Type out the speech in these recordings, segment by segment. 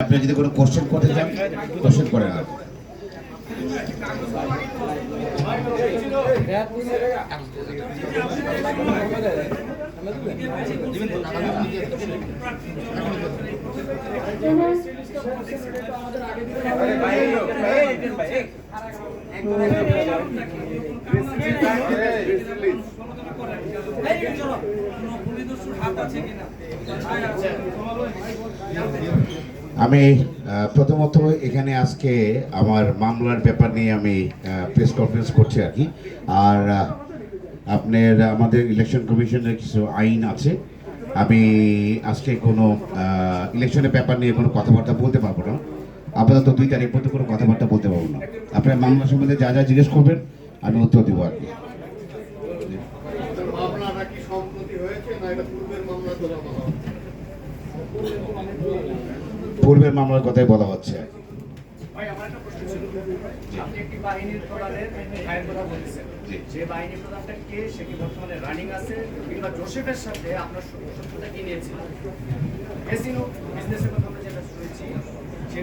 আপনি যদি কোনো কোশ্চেন করতে চান কোশ্চেন করেন আর আমি প্রথমত এখানে আজকে আমার মামলার ব্যাপার নিয়ে আমি প্রেস কনফারেন্স করছি আর কি। আর আপনার, আমাদের ইলেকশন কমিশনের কিছু আইন আছে। আমি আজকে কোনো ইলেকশনের ব্যাপার নিয়ে কোনো কথাবার্তা বলতে পারব না। আপাতত দুই তারিখ পর্যন্ত কোনো কথাবার্তা বলতে পারব না। আপনার মামলা সম্বন্ধে যা যা জিজ্ঞেস করবেন, আমি উত্তর দেবো আর কি মামলাটা কি সম্প্রতি হয়েছে না এটা পূর্বের মামলা ধরে বলা হচ্ছে? পূর্বের মামলার কথাই বলা হচ্ছে আর কি। ভাই আমার একটা প্রশ্ন ছিল আপনি একটি বাহিনীর প্রধানের ভাইয়ের কথা বলছেন জি। যে বাহিনী প্রধানটা কে সে কি বর্তমানে রানিং আছে কিংবা জোসেফের সাথে আপনার শত্রুতা কি নিয়েছিল এসিনো বিজনেসের কথা আমরা যেটা শুনেছি সেই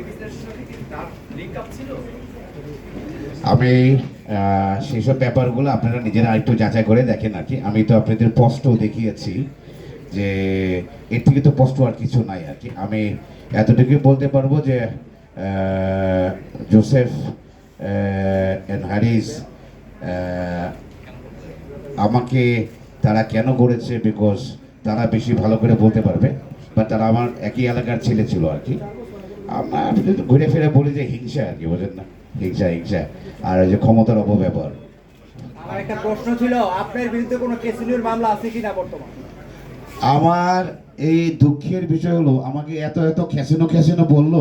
বিজনেসের সাথে কি তার লিঙ্ক আপ ছিল? আমি আহ, সেসব ব্যাপারগুলো আপনারা নিজেরা আরেকটু যাচাই করে দেখেন আর কি। আমি তো আপনাদের স্পষ্ট দেখিয়েছি। যে এর থেকে তো স্পষ্ট আর কিছু নাই আর কি। আমি এতটুকুই বলতে পারব যে জোসেফ অ্যান্ড হ্যারিস আমাকে তারা কেন করেছে? বিকজ তারা বেশি ভালো করে বলতে পারবে। বা তারা আমার একই এলাকার ছেলে ছিল আর কি। আমরা আমি যদি ঘুরে ফিরে বলি যে হিংসা আর কি বোঝেন না? হিংসা হিংসা। আর যে ক্ষমতার অপব্যবহার। আমার একটা প্রশ্ন ছিল, আপনার বিরুদ্ধে কোনো মামলা আছে কিনা বর্তমান? আমার এই দুঃখের বিষয় হলো আমাকে এত এত ক্যাসিনো ক্যাসিনো বলল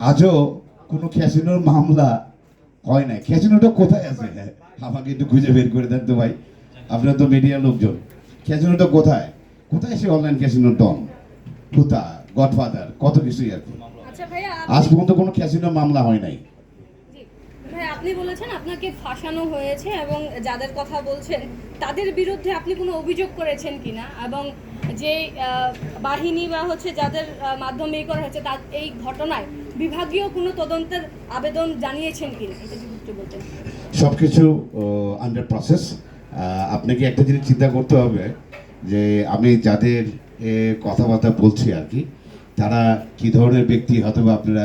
আজও কোনো ক্যাসিনোর মামলা হয় নাই। ক্যাসিনোটা কোথায় আছে? আমাকে একটু খুঁজে বের করে দেন তো ভাই। আপনার তো মিডিয়ার লোকজন। ক্যাসিনোটা কোথায়? কোথায় সে অনলাইন ক্যাসিনোর ডন? কোথা গডফাদার কত কিছুই আর কি। আচ্ছা আজ পর্যন্ত কোনো ক্যাসিনো মামলা হয় নাই। আপনি বলেছেন আপনাকে ফাঁসানো হয়েছে এবং যাদের কথা বলছেন, তাদের বিরুদ্ধে আপনি কোনো অভিযোগ করেছেন কিনা? এবং যে বাহিনী বা হচ্ছে যাদের মাধ্যমে এই করা হয়েছে, তার এই ঘটনায় বিভাগীয় কোনো তদন্তের আবেদন জানিয়েছেন কিনা? এটা বলতেন। সব কিছু আন্ডার প্রসেস আপনাকে একটা জিনিস চিন্তা করতে হবে যে, আমি যাদের কথাবার্তা বলছি আর কি, তারা কি ধরনের ব্যক্তি? হয়তো আপনারা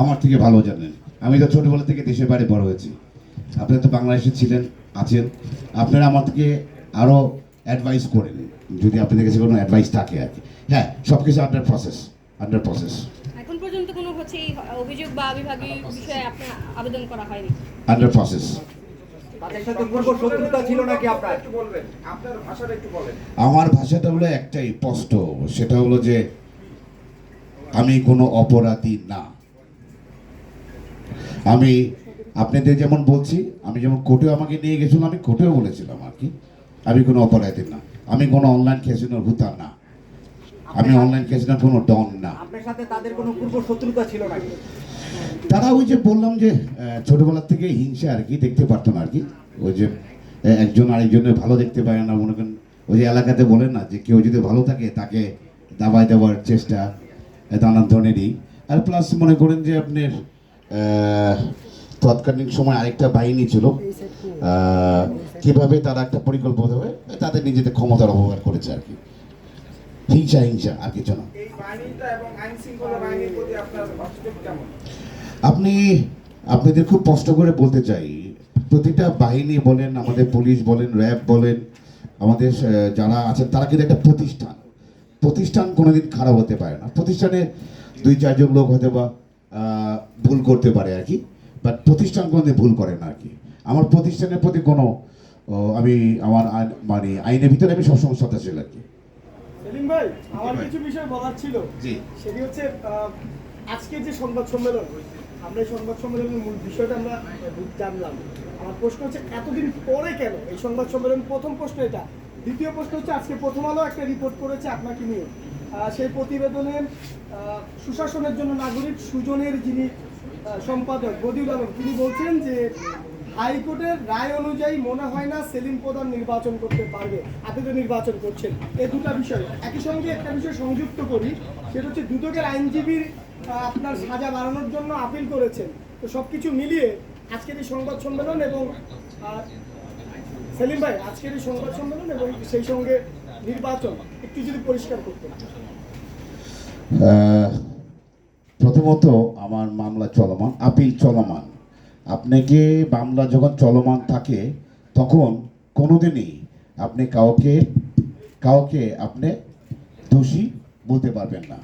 আমার থেকে ভালো জানেন। আমি তো ছোটোবেলা থেকে দেশের বাইরে বড় হয়েছি। আপনারা তো বাংলাদেশে ছিলেন আছেন। আপনারা আমার থেকে আরও অ্যাডভাইস করেন যদি আপনাদের কাছে কোনো অ্যাডভাইস থাকে আর কি। হ্যাঁ সব কিছু আন্ডার প্রসেস আন্ডার প্রসেস এখন পর্যন্ত কোনো হচ্ছে এই অভিযোগ বা বিভাগীয় বিষয়ে আপনার আবেদন করা হয়নি? আন্ডার প্রসেস তাদের সাথে পূর্ব শত্রুতা ছিল নাকি আপনার? একটু বলবেন আপনার ভাষাটা একটু বলেন। আমার ভাষাটা হলো একটাই স্পষ্ট সেটা হলো যে আমি কোনো অপরাধী না। আমি আপনাদের যেমন বলছি আমি যেমন কোর্টেও আমাকে নিয়ে গেছিলাম আমি কোর্টেও বলেছিলাম আর কি। আমি কোনো অপরাধী না। আমি কোনো অনলাইন ক্যাসিনোর হুতা না। আমি অনলাইন ক্যাসিনোর কোনো ডন না। আপনার সাথে তাদের কোনো পূর্ব শত্রুতা ছিল নাকি? তারা ওই যে বললাম যে আহ, ছোটবেলা থেকে হিংসা আর কি দেখতে পারতো না আর কি। ওই যে একজন আরেকজনের ভালো দেখতে পায় না মনে করেন ওই যে এলাকাতে বলেন না যে কেউ যদি ভালো থাকে তাকে দাবায় দেওয়ার চেষ্টা নানান ধরনেরই। আর প্লাস মনে করেন যে আপনার তৎকালীন সময় আরেকটা বাহিনী ছিল। কীভাবে তারা একটা পরিকল্পিতভাবে তাদের নিজেদের ক্ষমতার অপব্যবহার করেছে আর কি। হিংসা হিংসা আর কিছু না। আপনি আপনাদের খুব কষ্ট করে বলতে চাই প্রতিটা বাহিনী বলেন আমাদের পুলিশ বলেন র্যাব বলেন আমাদের যারা আছেন তারা কিন্তু একটা প্রতিষ্ঠান। প্রতিষ্ঠান কোনোদিন খারাপ হতে পারে না। প্রতিষ্ঠানে দুই চারজন লোক হয়তো বা ভুল করতে পারে আর কি বাট প্রতিষ্ঠান কোনোদিন ভুল করে না আর কি। আমার প্রতিষ্ঠানের প্রতি কোনো আমি আমার মানে আইনের ভিতরে আমি সবসময় সত্যাশীল আর কি। সেলিম ভাই আমার কিছু বিষয় বলার ছিল। জি। সেটি হচ্ছে আজকে যে সংবাদ সম্মেলন আমরা এই সংবাদ সম্মেলনের মূল বিষয়টা আমরা জানলাম। আমার প্রশ্ন হচ্ছে এতদিন পরে কেন? এই সংবাদ সম্মেলন প্রথম প্রশ্ন এটা। দ্বিতীয় প্রশ্ন হচ্ছে আজকে প্রথম আলো একটা রিপোর্ট করেছে আপনাকে নিয়ে। সেই প্রতিবেদনে সুশাসনের জন্য নাগরিক সুজনের যিনি সম্পাদক বদিউল আলম, তিনি বলছেন যে হাইকোর্টের রায় অনুযায়ী মনে হয় না সেলিম প্রধান নির্বাচন করতে পারবে আপনি তো নির্বাচন করছেন। এই দুটা বিষয়, একই সঙ্গে একটা বিষয় সংযুক্ত করি, সেটা হচ্ছে দুদকের আইনজীবীর আপনার সাজা বাড়ানোর জন্য আপিল করেছেন। তো সব কিছু মিলিয়ে আজকের এই সংবাদ সম্মেলন এবং সেলিম ভাই, আজকের এই সংবাদ সম্মেলন এবং সেই সঙ্গে প্রথমত আমার মামলা চলমান, আপিল চলমান। আপনাকে মামলা যখন চলমান থাকে, তখন কোনোদিনই আপনি কাউকে কাউকে আপনি দোষী বলতে পারবেন না।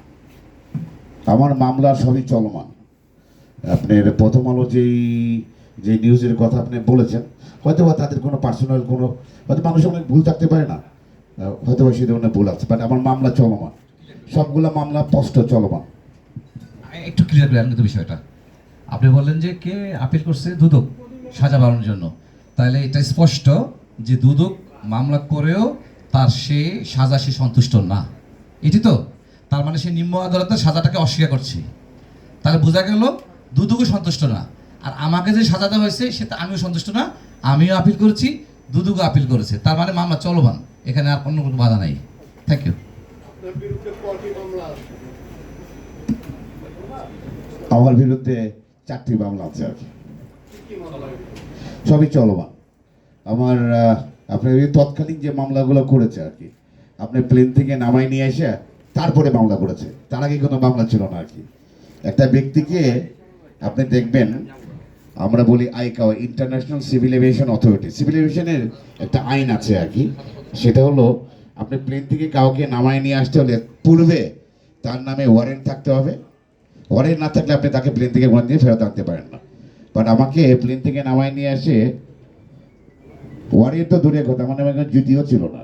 আমার মামলা সবই চলমান। আপনার প্রথম আলো যেই, যে নিউজের কথা আপনি বলেছেন হয়তো বা তাদের কোনো পার্সোনাল কোনো, হয়তো মানুষ অনেক ভুল থাকতে পারে না। হয়তো বা ধরনের ভুল আছে বাট আমার মামলা চলমান। সবগুলো মামলা স্পষ্ট চলমান। একটু ক্লিয়ার করে আনতে বিষয়টা। আপনি বললেন যে কে আপিল করছে দুদক সাজা বাড়ানোর জন্য। তাহলে এটা স্পষ্ট যে দুদক মামলা করেও তার সে সাজা সে সন্তুষ্ট না। এটি তো? তার মানে সে নিম্ন আদালতের সাজাটাকে অস্বীকার করছে। তাহলে বোঝা গেল দুদকও সন্তুষ্ট না। আর আমাকে যে সাজা দেওয়া হয়েছে সেটা আমিও সন্তুষ্ট না, আমিও আপিল করেছি দুদকও আপিল করেছে। তার মানে মামলা চলমান। এখানে আর অন্য কোনো বাধা নাই। থ্যাংক ইউ আমার বিরুদ্ধে চারটি মামলা আছে আর কি। সবই চলমান। আমার আপনার তৎকালীন যে মামলাগুলো করেছে আর কি, আপনি প্লেন থেকে নামাই নিয়ে এসে তারপরে মামলা করেছে। তার আগে কোনো মামলা ছিল না আর কি। একটা ব্যক্তিকে আপনি দেখবেন আমরা বলি ICAO international civil aviation authority civil এভিয়েশনের একটা আইন আছে আর কি। সেটা হলো, আপনি প্লেন থেকে কাউকে নামায় নিয়ে আসতে হলে পূর্বে তার নামে ওয়ারেন্ট থাকতে হবে। ওয়ারেন্ট না থাকলে আপনি তাকে প্লেন থেকে ওখান দিয়ে ফেরত আনতে পারেন না। বাট আমাকে প্লেন থেকে নামায় নিয়ে আসে ওয়ারেন্ট তো দূরের কথা মানে আমার জুতিও ছিল না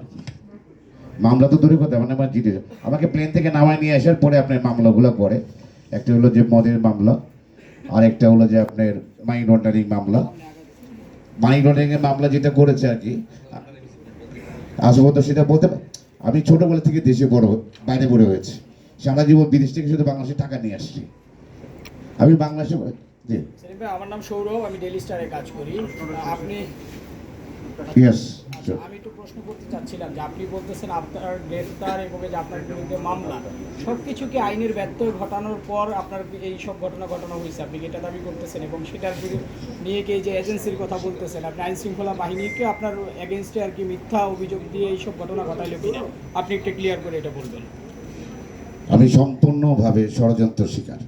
মামলা তো দূরের কথা মানে আমার জিতে আমাকে প্লেন থেকে নামায় নিয়ে আসার পরে আপনার মামলাগুলো করে। একটা হলো যে মদের মামলা। আর একটা হলো যে আপনার মানি লন্ডারিং মামলা। মানি লন্ডারিং এর মামলা যেটা করেছে আর কি আসব তো সেটা বলতে আমি ছোটবেলা থেকে দেশে বড় বাইরে বড় হয়েছি। সারা জীবন বিদেশ থেকে শুধু বাংলাদেশে টাকা নিয়ে আসছি। আমি বাংলাদেশে জি। আমার নাম সৌরভ আমি ডেলি স্টারে কাজ করি। আপনি ইয়েস আমি একটু প্রশ্ন করতে চাচ্ছিলাম যে আপনি বলতেছেন আপনার গ্রেফতার এবং যে আপনার বিরুদ্ধে মামলা সব কিছু কি আইনের ব্যত্যয় ঘটানোর পর আপনার এই সব ঘটনা ঘটানো হয়েছে। আপনি এটা দাবি করতেছেন এবং সেটার নিয়ে কি যে এজেন্সির কথা বলতেছেন আপনি আইন শৃঙ্খলা বাহিনীকে আপনার এগেনস্টে আর কি মিথ্যা অভিযোগ দিয়ে এই সব ঘটনা ঘটাইলো কিনা? আপনি একটু ক্লিয়ার করে এটা বলবেন। আমি সম্পূর্ণভাবে ষড়যন্ত্র শিকার।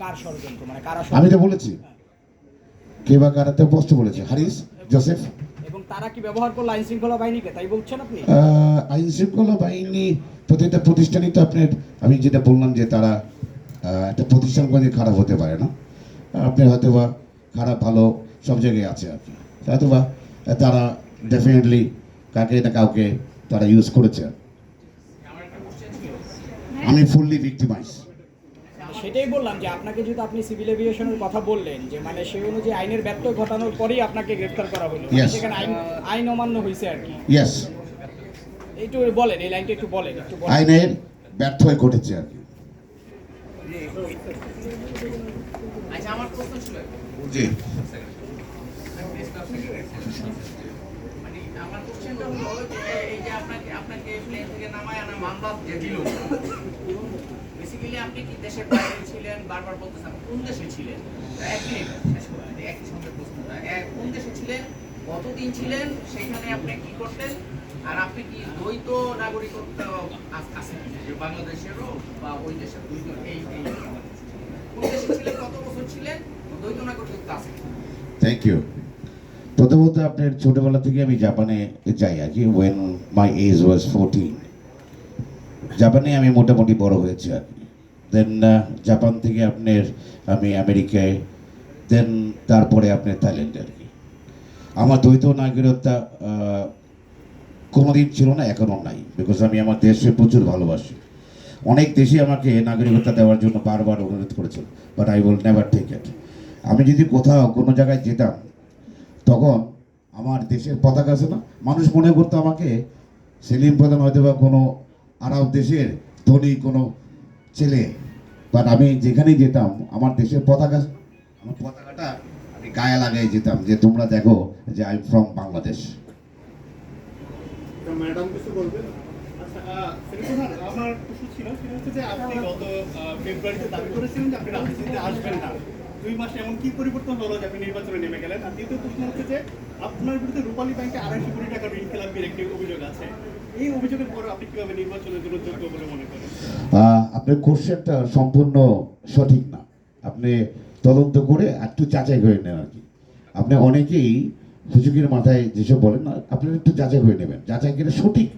কার ষড়যন্ত্র? মানে কারা আমি তো বলেছি। কে বা কারাতে স্পষ্ট বলেছে হারিস জোসেফ? তারা কি ব্যবহার করল আইন শৃঙ্খলা বাহিনীকে? তাই বলছেন আপনি? আইন শৃঙ্খলা বাহিনী প্রতিটা প্রতিষ্ঠানই তো আপনার আমি যেটা বললাম যে তারা একটা প্রতিষ্ঠান করে খারাপ হতে পারে না। আপনি হয়তো বা খারাপ ভালো সব জায়গায় আছে আর কি। হয়তো বা তারা ডেফিনেটলি কাকে না কাউকে তারা ইউজ করেছে। আমি ফুললি ভিক্টিমাইজ সেটাই বললাম যে আপনাকে যেহেতু আপনি সিভিল এভিয়েশনের কথা বললেন যে মানে সেই অনুযায়ী আইনের ব্যত্যয় ঘটানোর পরেই আপনাকে গ্রেফতার করা হলো। মানে সেখানে আইন আইন অমান্য হয়েছে আর কি। ইয়েস একটু বলেন এই লাইনটা একটু বলেন একটু বলেন। আইনের ঘটেছে আর কি। আচ্ছা আমার প্রশ্ন ছিল। জি। আমার কোশ্চেনটা এই যে আপনাকে নামায় আনা মামলা আপনি কি দেশে কোন দেশে কতদিন ছিলেন? সেখানে আপনি কি করতেন? আর আপনি কি দ্বৈত নাগরিকত্ব আছে যে বাংলাদেশেরও বা ওই দেশের দ্বৈত এই কোন দেশে ছিলেন? কত বছর ছিলেন? দ্বৈত নাগরিকত্ব আছে থ্যাংক ইউ প্রথমত আপনার ছোটবেলা থেকে আমি জাপানে যাই আর কি when my age was fourteen জাপানে আমি মোটামুটি বড় হয়েছি আর কি। দেন জাপান থেকে আপনার আমি আমেরিকায় দেন তারপরে আপনার থাইল্যান্ডে আর কি। আমার দ্বৈত নাগরিকত্ব আহ, কোনোদিন ছিল না এখনও নাই বিকজ আমি আমার দেশে প্রচুর ভালোবাসি। অনেক দেশে আমাকে নাগরিকত্ব দেওয়ার জন্য বারবার অনুরোধ করেছিল but I will never take it আমি যদি কোথাও কোনো জায়গায় যেতাম তখন আমার দেশের পতাকা আছে না, মানুষ মনে করতো আমাকে সেলিম প্রধান হয়তো বা কোনো আরব দেশের ধনী কোনো ছেলে। বাট আমি যেখানেই যেতাম, আমার দেশের পতাকা, আমার পতাকাটা আমি গায়ে লাগাই যেতাম যে তোমরা দেখো যে আই ফ্রম বাংলাদেশ ম্যাডাম কিছু বলবেন? আচ্ছা আমার ছিল, সেটা হচ্ছে যে আপনি গত ফেব্রুয়ারিতে দাবি করেছিলেন যে আপনি রাজনীতিতে আসবেন না। দুই মাসে এমন কি পরিবর্তন হলো যে আপনি নির্বাচনে নেমে গেলেন? আর দ্বিতীয় প্রশ্ন হচ্ছে যে আপনার বিরুদ্ধে রূপালী ব্যাংকে আড়াইশো কোটি টাকা ঋণ খেলাপির একটি অভিযোগ আছে। এই অভিযোগের পরে আপনি কীভাবে নির্বাচনের জন্য যোগ্য বলে মনে করেন? আপনার কোশ্চেনটা সম্পূর্ণ সঠিক না। আপনি তদন্ত করে একটু যাচাই করে নেন আর কি। আপনি অনেকেই হুজুগের মাথায় যেসব বলেন না আপনি একটু যাচাই করে নেবেন। যাচাই করে সঠিক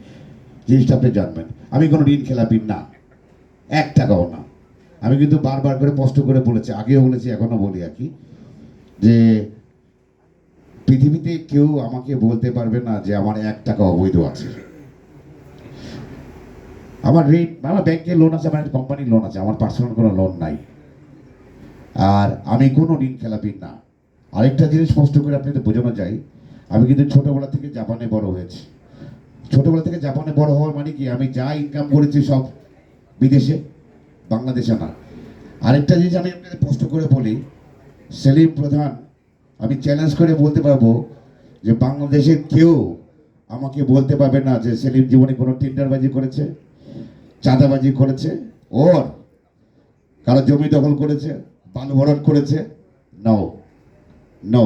জিনিসটা আপনি জানবেন। আমি কোনো ঋণ খেলাপি না। এক টাকাও না। আমি কিন্তু বারবার করে স্পষ্ট করে বলেছি, আগেও বলেছি এখনও বলি আর কি, যে পৃথিবীতে কেউ আমাকে বলতে পারবে না যে আমার এক টাকা অবৈধ আছে। আমার ঋণ আমার ব্যাংকে লোন আছে, আমার কোম্পানির লোন আছে, আমার পার্সোনাল কোনো লোন নাই। আর আমি কোনো ঋণ খেলাপি না। আরেকটা জিনিস স্পষ্ট করে আপনাদের বোঝানো যায়, আমি কিন্তু ছোটোবেলা থেকে জাপানে বড় হয়েছি। ছোটোবেলা থেকে জাপানে বড় হওয়ার মানে কি, আমি যা ইনকাম করেছি সব বিদেশে বাংলাদেশে না আরেকটা জিনিস আমি আপনাদের স্পষ্ট করে বলি সেলিম প্রধান আমি চ্যালেঞ্জ করে বলতে পারব যে বাংলাদেশের কেউ আমাকে বলতে পারবে না যে সেলিম জীবনে কোনো টেন্ডারবাজি করেছে চাঁদাবাজি করেছে ওর কারও জমি দখল করেছে বালু ভরট করেছে। নো নো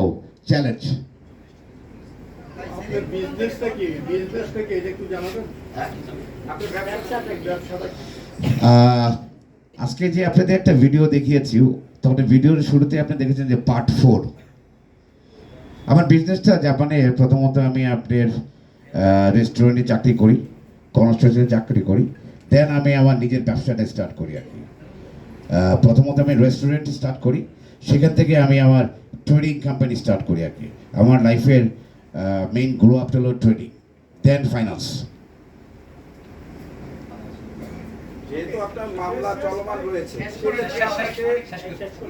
চ্যালেঞ্জ আপনার বিজনেসটা কি? বিজনেসটা কি? এটা একটু জানাবেন? আপনার ব্যবসাটা ব্যবসাটা কি? আজকে যে আপনাদের একটা ভিডিও দেখিয়েছি, তখন ভিডিওর শুরুতে আপনি দেখেছেন যে পার্ট ফোর আমার বিজনেসটা জাপানে প্রথমত আমি আপনার রেস্টুরেন্টে চাকরি করি কনস্ট্রাকশনে চাকরি করি। দেন আমি আমার নিজের ব্যবসাটা স্টার্ট করি আর কি। প্রথমত আমি রেস্টুরেন্ট স্টার্ট করি, সেখান থেকে আমি আমার ট্রেডিং কোম্পানি স্টার্ট করি আর কি। আমার লাইফের মেইন গ্রো আপটা হলো ট্রেডিং দেন ফাইন্যান্স যেহেতু আপনার মামলা চলমান রয়েছে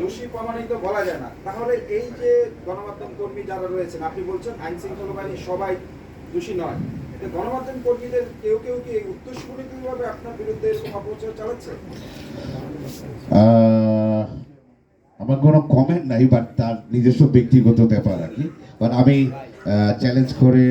দোষী প্রমাণিত বলা যায় না। তাহলে এই যে গণমাধ্যম কর্মী যারা রয়েছেন, আপনি বলছেন আইন শৃঙ্খলা বাহিনী সবাই দোষী নয়। গণমাধ্যম কর্মীদের কেউ কেউ কি উদ্দেশ্যপূর্ণভাবে আপনার বিরুদ্ধে অপপ্রচার চালাচ্ছে? আমার কোনো কমেন্ট নাই বাট তার নিজস্ব ব্যক্তিগত ব্যাপার আর কি। বাট আমি চ্যালেঞ্জ করে